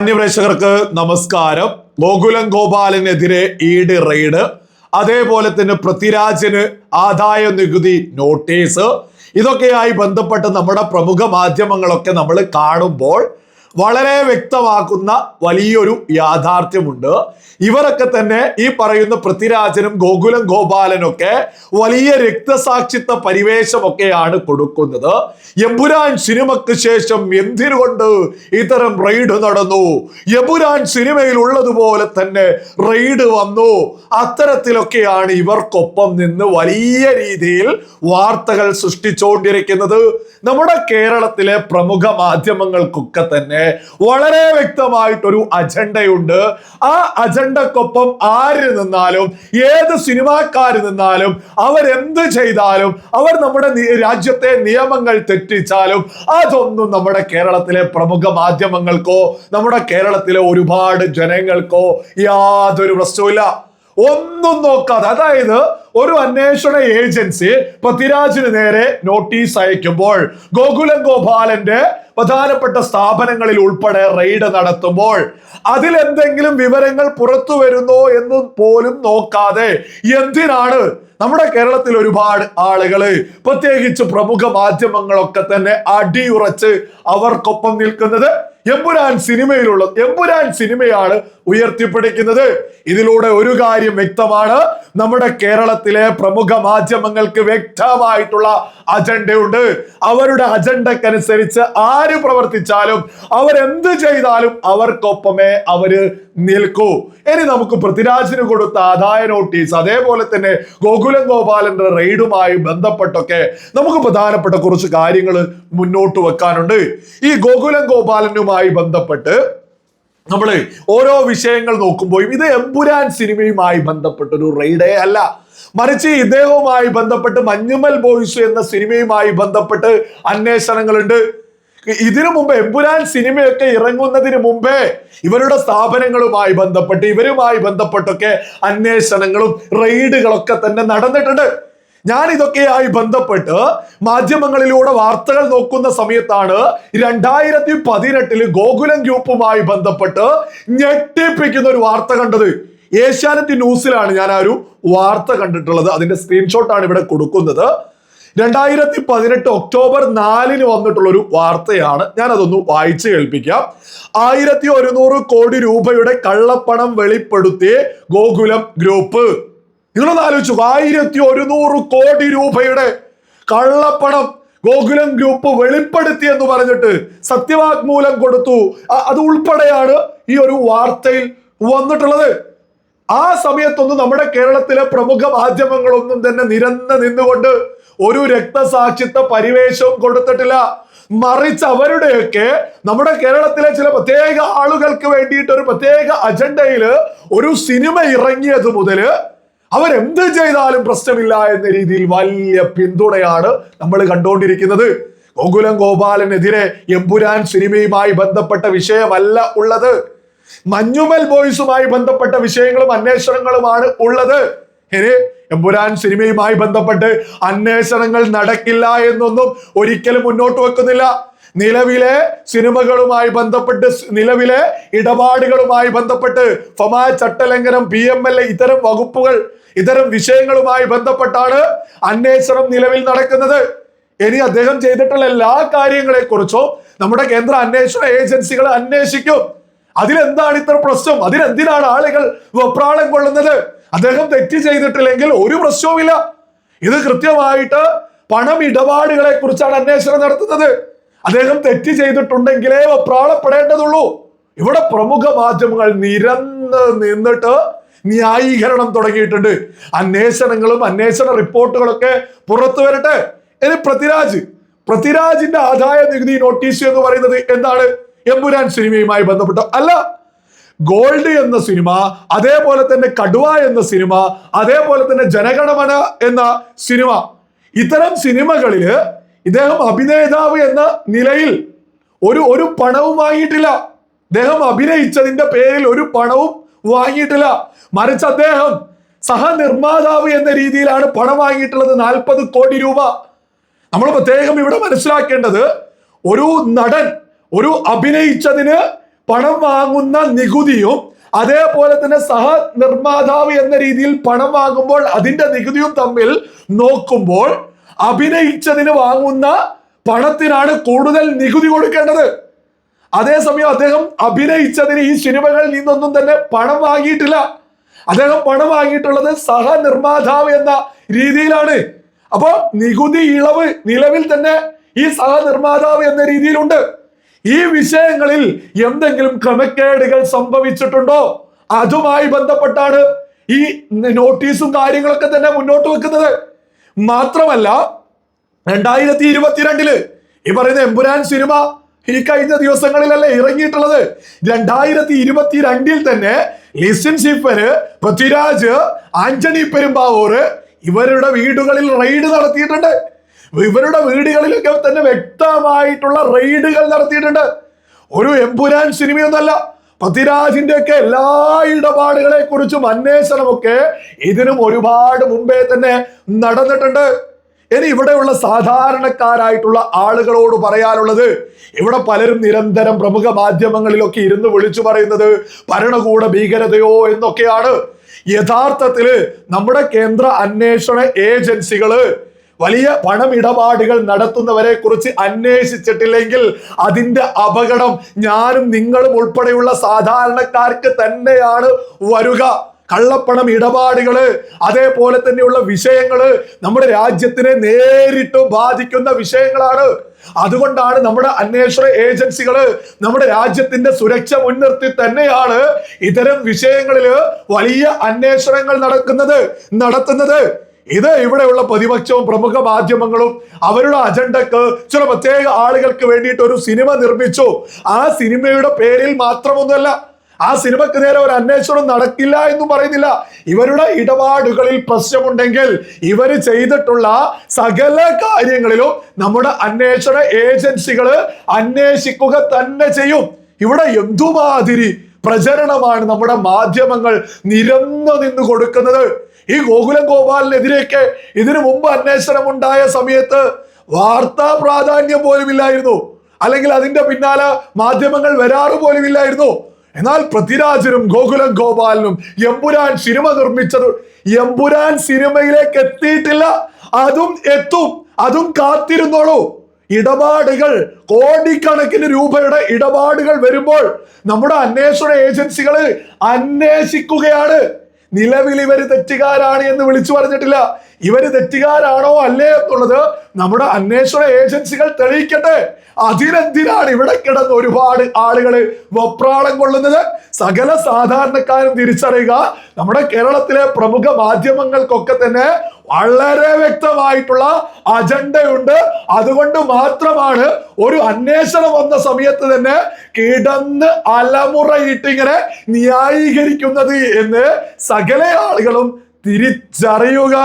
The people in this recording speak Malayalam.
മാന്യപ്രേക്ഷകർക്ക് നമസ്കാരം. ഗോകുലം ഗോപാലിനെതിരെ ഈഡ് റെയ്ഡ്. അതേപോലെ തന്നെ പൃഥ്വിരാജിന് ആദായ നികുതി നോട്ടീസ്. ഇതൊക്കെയായി ബന്ധപ്പെട്ട് നമ്മുടെ പ്രമുഖ മാധ്യമങ്ങളൊക്കെ നമ്മൾ കാണുമ്പോൾ വളരെ വ്യക്തമാക്കുന്ന വലിയൊരു യാഥാർത്ഥ്യമുണ്ട്. ഇവരൊക്കെ തന്നെ ഈ പറയുന്ന പൃഥ്വിരാജനും ഗോകുലം ഗോപാലനൊക്കെ വലിയ രക്തസാക്ഷിത്വ പരിവേഷമൊക്കെയാണ് കൊടുക്കുന്നത്. യമ്പുരാൻ സിനിമയ്ക്ക് ശേഷം എന്തിനുകൊണ്ട് ഇത്തരം റെയ്ഡ് നടന്നു? യമ്പുരാൻ സിനിമയിൽ ഉള്ളതുപോലെ തന്നെ റെയ്ഡ് വന്നു. അത്തരത്തിലൊക്കെയാണ് ഇവർക്കൊപ്പം നിന്ന് വലിയ രീതിയിൽ വാർത്തകൾ സൃഷ്ടിച്ചുകൊണ്ടിരിക്കുന്നത് നമ്മുടെ കേരളത്തിലെ പ്രമുഖ മാധ്യമങ്ങൾക്കൊക്കെ തന്നെ വളരെ വ്യക്തമായിട്ടൊരു അജണ്ടയുണ്ട്. ആ അജണ്ടക്കൊപ്പം ആര് നിന്നാലും ഏത് സിനിമാക്കാര് നിന്നാലും അവരെന്ത് ചെയ്താലും അവർ നമ്മുടെ രാജ്യത്തെ നിയമങ്ങൾ തെറ്റിച്ചാലും അതൊന്നും നമ്മുടെ കേരളത്തിലെ പ്രമുഖ മാധ്യമങ്ങൾക്കോ നമ്മുടെ കേരളത്തിലെ ഒരുപാട് ജനങ്ങൾക്കോ യാതൊരു പ്രശ്നവുമില്ല. ഒന്നും നോക്കാതെ അതായത് ഒരു അന്വേഷണ ഏജൻസി പൃഥ്വിരാജിന് നേരെ നോട്ടീസ് അയക്കുമ്പോൾ ഗോകുലം ഗോപാലന്റെ പ്രധാനപ്പെട്ട സ്ഥാപനങ്ങളിൽ ഉൾപ്പെടെ റെയ്ഡ് നടത്തുമ്പോൾ അതിൽ എന്തെങ്കിലും വിവരങ്ങൾ പുറത്തു വരുന്നോ എന്ന് പോലും നോക്കാതെ എന്തിനാണ് നമ്മുടെ കേരളത്തിൽ ഒരുപാട് ആളുകൾ പ്രത്യേകിച്ച് പ്രമുഖ മാധ്യമങ്ങളൊക്കെ തന്നെ അടിയുറച്ച് അവർക്കൊപ്പം നിൽക്കുന്നത്? എമ്പുരാൻ സിനിമയിലുള്ള എമ്പുരാൻ സിനിമയാണ് ഉയർത്തിപ്പിടിക്കുന്നത്. ഇതിലൂടെ ഒരു കാര്യം വ്യക്തമാണ്. നമ്മുടെ കേരളത്തിലെ പ്രമുഖ മാധ്യമങ്ങൾക്ക് വ്യക്തമായിട്ടുള്ള അജണ്ടയുണ്ട്. അവരുടെ അജണ്ടക്കനുസരിച്ച് ആര് പ്രവർത്തിച്ചാലും അവരെന്ത് ചെയ്താലും അവർക്കൊപ്പമേ അവർ നിൽക്കൂ. ഇനി നമുക്ക് പൃഥ്വിരാജിന് കൊടുത്ത ആദായ നോട്ടീസ് അതേപോലെ തന്നെ ഗോകുലം ഗോപാലന്റെ റെയ്ഡുമായി ബന്ധപ്പെട്ടൊക്കെ നമുക്ക് പ്രധാനപ്പെട്ട കുറച്ച് കാര്യങ്ങൾ മുന്നോട്ട് വെക്കാനുണ്ട്. ഈ ഗോകുലം ഗോപാലനുമായി ബന്ധപ്പെട്ട് നമ്മൾ ഓരോ വിഷയങ്ങൾ നോക്കുമ്പോൾ ഇത് എമ്പുരാൻ സിനിമയുമായി ബന്ധപ്പെട്ട ഒരു റെയ്ഡേ അല്ല. മറിച്ച് ഇദ്ദേഹവുമായി ബന്ധപ്പെട്ട് മഞ്ഞുമൽ ബോയ്സ് എന്ന സിനിമയുമായി ബന്ധപ്പെട്ട് അന്വേഷണങ്ങളുണ്ട്. ഇതിനു മുമ്പ് എമ്പുരാൻ സിനിമയൊക്കെ ഇറങ്ങുന്നതിന് മുമ്പേ ഇവരുടെ സ്ഥാപനങ്ങളുമായി ബന്ധപ്പെട്ട് ഇവരുമായി ബന്ധപ്പെട്ടൊക്കെ അന്വേഷണങ്ങളും റെയ്ഡുകളൊക്കെ തന്നെ നടന്നിട്ടുണ്ട്. ഞാൻ ഇതൊക്കെയായി ബന്ധപ്പെട്ട് മാധ്യമങ്ങളിലൂടെ വാർത്തകൾ നോക്കുന്ന സമയത്താണ് രണ്ടായിരത്തി പതിനെട്ടിൽ ഗോകുലം ഗ്രൂപ്പുമായി ബന്ധപ്പെട്ട് ഞെട്ടിപ്പിക്കുന്ന ഒരു വാർത്ത കണ്ടത്. ഏഷ്യാനെറ്റ് ന്യൂസിലാണ് ഞാൻ ആ ഒരു വാർത്ത കണ്ടിട്ടുള്ളത്. അതിന്റെ സ്ക്രീൻഷോട്ടാണ് ഇവിടെ കൊടുക്കുന്നത്. രണ്ടായിരത്തി പതിനെട്ട് ഒക്ടോബർ നാലിന് വന്നിട്ടുള്ള ഒരു വാർത്തയാണ്. ഞാൻ അതൊന്ന് വായിച്ചു കേൾപ്പിക്കാം. ആയിരത്തി ഒരുന്നൂറ് കോടി രൂപയുടെ കള്ളപ്പണം വെളിപ്പെടുത്തി ഗോകുലം ഗ്രൂപ്പ്. നിങ്ങളൊന്ന് ആലോചിച്ചു ആയിരത്തി ഒരുന്നൂറ് കോടി രൂപയുടെ കള്ളപ്പണം ഗോകുലം ഗ്രൂപ്പ് വെളിപ്പെടുത്തി എന്ന് പറഞ്ഞിട്ട് സത്യവാഗ്മൂലം കൊടുത്തു. അത് ഉൾപ്പെടെയാണ് ഈ ഒരു വാർത്തയിൽ വന്നിട്ടുള്ളത്. ആ സമയത്തൊന്നും നമ്മുടെ കേരളത്തിലെ പ്രമുഖ മാധ്യമങ്ങളൊന്നും തന്നെ നിരന്ന് നിന്നുകൊണ്ട് ഒരു രക്തസാക്ഷിത്വ പരിവേഷവും കൊടുത്തിട്ടില്ല. മറിച്ച് അവരുടെയൊക്കെ നമ്മുടെ കേരളത്തിലെ ചില പ്രത്യേക ആളുകൾക്ക് വേണ്ടിയിട്ട് ഒരു പ്രത്യേക അജണ്ടയിൽ ഒരു സിനിമ ഇറങ്ങിയത് മുതൽ അവരെന്ത് ചെയ്താലും പ്രശ്നമില്ല എന്ന രീതിയിൽ വലിയ പിന്തുണയാണ് നമ്മൾ കണ്ടുകൊണ്ടിരിക്കുന്നത്. ഗോകുലം ഗോപാലനെതിരെ എമ്പുരാൻ സിനിമയുമായി ബന്ധപ്പെട്ട വിഷയമല്ല ഉള്ളത്. മഞ്ഞുമൽ ബോയ്സുമായി ബന്ധപ്പെട്ട വിഷയങ്ങളും അന്വേഷണങ്ങളുമാണ് ഉള്ളത്. ഇനി എമ്പുരാൻ സിനിമയുമായി ബന്ധപ്പെട്ട് അന്വേഷണങ്ങൾ നടക്കില്ല എന്നൊന്നും ഒരിക്കലും മുന്നോട്ട് വെക്കുന്നില്ല. നിലവിലെ സിനിമകളുമായി ബന്ധപ്പെട്ട് നിലവിലെ ഇടപാടുകളുമായി ബന്ധപ്പെട്ട് ഫമാ ചട്ടലംഘനം പി എം എൽ ഇത്തരം വകുപ്പുകൾ ഇത്തരം വിഷയങ്ങളുമായി ബന്ധപ്പെട്ടാണ് അന്വേഷണം നിലവിൽ നടക്കുന്നത്. ഇനി അദ്ദേഹം ചെയ്തിട്ടുള്ള എല്ലാ കാര്യങ്ങളെ കുറിച്ചും നമ്മുടെ കേന്ദ്ര അന്വേഷണ ഏജൻസികൾ അന്വേഷിക്കും. അതിലെന്താണ് ഇത്ര പ്രശ്നം? അതിലെന്തിനാണ് ആളുകൾ വെപ്രാളം കൊള്ളുന്നത്? അദ്ദേഹം തെറ്റ് ചെയ്തിട്ടില്ലെങ്കിൽ ഒരു പ്രശ്നവുമില്ല. ഇത് കൃത്യമായിട്ട് പണം ഇടപാടുകളെ കുറിച്ചാണ് അന്വേഷണം നടത്തുന്നത്. അദ്ദേഹം തെറ്റ് ചെയ്തിട്ടുണ്ടെങ്കിലേ വെപ്രാളപ്പെടേണ്ടതുള്ളൂ. ഇവിടെ പ്രമുഖ മാധ്യമങ്ങൾ നിരന്ന് നിന്നിട്ട് ന്യായീകരണം തുടങ്ങിയിട്ടുണ്ട്. അന്വേഷണങ്ങളും അന്വേഷണ റിപ്പോർട്ടുകളൊക്കെ പുറത്തു വരട്ടെ. ഇനി പൃഥ്വിരാജ്. പൃഥ്വിരാജിന്റെ ആദായ നികുതി നോട്ടീസ് എന്ന് പറയുന്നത് എന്താണ്? എമ്പുരാൻ സിനിമയുമായി ബന്ധപ്പെട്ട അല്ല. ഗോൾഡ് എന്ന സിനിമ അതേപോലെ തന്നെ കടുവ എന്ന സിനിമ അതേപോലെ തന്നെ ജനഗണമന എന്ന സിനിമ. ഇത്തരം സിനിമകളിൽ ഇദ്ദേഹം അഭിനേതാവ് എന്ന നിലയിൽ ഒരു ഒരു പണവും വാങ്ങിയിട്ടില്ല അദ്ദേഹം അഭിനയിച്ചതിന്റെ പേരിൽ ഒരു പണവും വാങ്ങിയിട്ടില്ല. മറിച്ച് അദ്ദേഹം സഹനിർമ്മാതാവ് എന്ന രീതിയിലാണ് പണം വാങ്ങിയിട്ടുള്ളത് നാൽപ്പത് കോടി രൂപ. നമ്മൾ പ്രത്യേകം ഇവിടെ മനസ്സിലാക്കേണ്ടത് ഒരു നടൻ ഒരു അഭിനയിച്ചതിന് പണം വാങ്ങുന്ന നികുതിയും അതേപോലെ തന്നെ സഹ നിർമ്മാതാവ് എന്ന രീതിയിൽ പണം വാങ്ങുമ്പോൾ അതിന്റെ നികുതിയും തമ്മിൽ നോക്കുമ്പോൾ അഭിനയിച്ചതിന് വാങ്ങുന്ന പണത്തിനാണ് കൂടുതൽ നികുതി കൊടുക്കേണ്ടത്. അതേസമയം അദ്ദേഹം അഭിനയിച്ചതിന് ഈ സിനിമകളിൽ നിന്നൊന്നും തന്നെ പണം വാങ്ങിയിട്ടില്ല. അദ്ദേഹം പണം വാങ്ങിയിട്ടുള്ളത് സഹനിർമ്മാതാവ് എന്ന രീതിയിലാണ്. അപ്പോൾ നികുതി ഇളവ് നിലവിൽ തന്നെ ഈ സഹനിർമ്മാതാവ് എന്ന രീതിയിലുണ്ട്. ഈ വിഷയങ്ങളിൽ എന്തെങ്കിലും ക്രമക്കേടുകൾ സംഭവിച്ചിട്ടുണ്ടോ? അതുമായി ബന്ധപ്പെട്ടാണ് ഈ നോട്ടീസും കാര്യങ്ങളൊക്കെ തന്നെ മുന്നോട്ട് വെക്കുന്നത്. മാത്രമല്ല രണ്ടായിരത്തി ഇരുപത്തിരണ്ടിൽ ഈ പറയുന്ന എമ്പുരാൻ സിനിമ ഈ കഴിഞ്ഞ ദിവസങ്ങളിലല്ലേ ഇറങ്ങിയിട്ടുള്ളത്? രണ്ടായിരത്തി ഇരുപത്തിരണ്ടിൽ തന്നെ ലിസിൻ പൃഥ്വിരാജ് ആന്റണി പെരുമ്പാവൂർ ഇവരുടെ വീടുകളിൽ റെയ്ഡ് നടത്തിയിട്ടുണ്ട്. ഇവരുടെ വീടുകളിലൊക്കെ തന്നെ വ്യക്തമായിട്ടുള്ള റെയ്ഡുകൾ നടത്തിയിട്ടുണ്ട്. ഒരു എമ്പുരാൻ സിനിമയൊന്നല്ല. പൃഥ്വിരാജിന്റെ ഒക്കെ എല്ലാ ഇടപാടുകളെ കുറിച്ചും അന്വേഷണമൊക്കെ ഇതിനും ഒരുപാട് മുമ്പേ തന്നെ നടന്നിട്ടുണ്ട്. ഇനി ഇവിടെയുള്ള സാധാരണക്കാരായിട്ടുള്ള ആളുകളോട് പറയാനുള്ളത് ഇവിടെ പലരും നിരന്തരം പ്രമുഖ മാധ്യമങ്ങളിലൊക്കെ ഇരുന്ന് വിളിച്ചു പറയുന്നത് ഭരണകൂട ഭീകരതയോ എന്നൊക്കെയാണ്. യഥാർത്ഥത്തിൽ നമ്മുടെ കേന്ദ്ര അന്വേഷണ ഏജൻസികൾ വലിയ പണമിടപാടുകൾ നടത്തുന്നവരെ കുറിച്ച് അന്വേഷിച്ചിട്ടില്ലെങ്കിൽ അതിന്റെ അപകടം ഞാനും നിങ്ങളും ഉൾപ്പെടെയുള്ള സാധാരണക്കാർക്ക് തന്നെയാണ് വരുക. കള്ളപ്പണം ഇടപാടുകൾ അതേപോലെ തന്നെയുള്ള വിഷയങ്ങൾ നമ്മുടെ രാജ്യത്തിനെ നേരിട്ട് ബാധിക്കുന്ന വിഷയങ്ങളാണ്. അതുകൊണ്ടാണ് നമ്മുടെ അന്വേഷണ ഏജൻസികൾ നമ്മുടെ രാജ്യത്തിന്റെ സുരക്ഷ മുൻനിർത്തി തന്നെയാണ് ഇത്തരം വിഷയങ്ങളിൽ വലിയ അന്വേഷണങ്ങൾ നടക്കുന്നത് നടത്തുന്നത്. ഇത് ഇവിടെയുള്ള പ്രതിപക്ഷവും പ്രമുഖ മാധ്യമങ്ങളും അവരുടെ അജണ്ടക്ക് ചില പ്രത്യേക ആളുകൾക്ക് വേണ്ടിയിട്ട് ഒരു സിനിമ നിർമ്മിച്ചു. ആ സിനിമയുടെ പേരിൽ മാത്രമൊന്നുമല്ല ആ സിനിമക്ക് നേരെ ഒരു അന്വേഷണം നടക്കില്ല എന്നും പറയുന്നില്ല. ഇവരുടെ ഇടപാടുകളിൽ പ്രശ്നമുണ്ടെങ്കിൽ ഇവർ ചെയ്തിട്ടുള്ള സകല കാര്യങ്ങളിലും നമ്മുടെ അന്വേഷണ ഏജൻസികൾ അന്വേഷിക്കുക തന്നെ ചെയ്യും. ഇവിടെ എന്തുമാതിരി പ്രചരണമാണ് നമ്മുടെ മാധ്യമങ്ങൾ നിരന്നു നിന്ന് കൊടുക്കുന്നത്? ഈ ഗോകുലം ഗോപാലിനെതിരെയൊക്കെ ഇതിനു മുമ്പ് അന്വേഷണം ഉണ്ടായ സമയത്ത് വാർത്താ പ്രാധാന്യം പോലുമില്ലായിരുന്നു. അല്ലെങ്കിൽ അതിന്റെ പിന്നാലെ മാധ്യമങ്ങൾ വരാറ് പോലും ഇല്ലായിരുന്നു എന്നാൽ പൃഥ്വിരാജനും ഗോകുലം ഗോപാലനും എമ്പുരാൻ സിനിമ നിർമ്മിച്ചത് എമ്പുരാൻ സിനിമയിലേക്ക് എത്തിയിട്ടില്ല. അതും എത്തും. അതും കാത്തിരുന്നോളൂ. ഇടപാടുകൾ കോടിക്കണക്കിന് രൂപയുടെ ഇടപാടുകൾ വരുമ്പോൾ നമ്മുടെ അന്വേഷണ ഏജൻസികൾ അന്വേഷിക്കുകയാണ്. നിലവിൽ ഇവർ തെറ്റുകാരാണ് എന്ന് വിളിച്ചു പറഞ്ഞിട്ടില്ല. ഇവർ തെറ്റുകാരാണോ അല്ലേ എന്നുള്ളത് നമ്മുടെ അന്വേഷണ ഏജൻസികൾ തെളിയിക്കട്ടെ. അതിനെന്തിനാണ് ഇവിടെ കിടന്ന് ഒരുപാട് ആളുകൾ വപ്രാളം കൊള്ളുന്നത്? സകല സാധാരണക്കാരും തിരിച്ചറിയുക. നമ്മുടെ കേരളത്തിലെ പ്രമുഖ മാധ്യമങ്ങൾക്കൊക്കെ തന്നെ വളരെ വ്യക്തമായിട്ടുള്ള അജണ്ടയുണ്ട്. അതുകൊണ്ട് മാത്രമാണ് ഒരു അന്വേഷണം വന്ന സമയത്ത് തന്നെ കിടന്ന് അലമുറയിട്ടിങ്ങനെ ന്യായീകരിക്കുന്നത് എന്ന് സകല ആളുകളും തിരിച്ചറിയുക.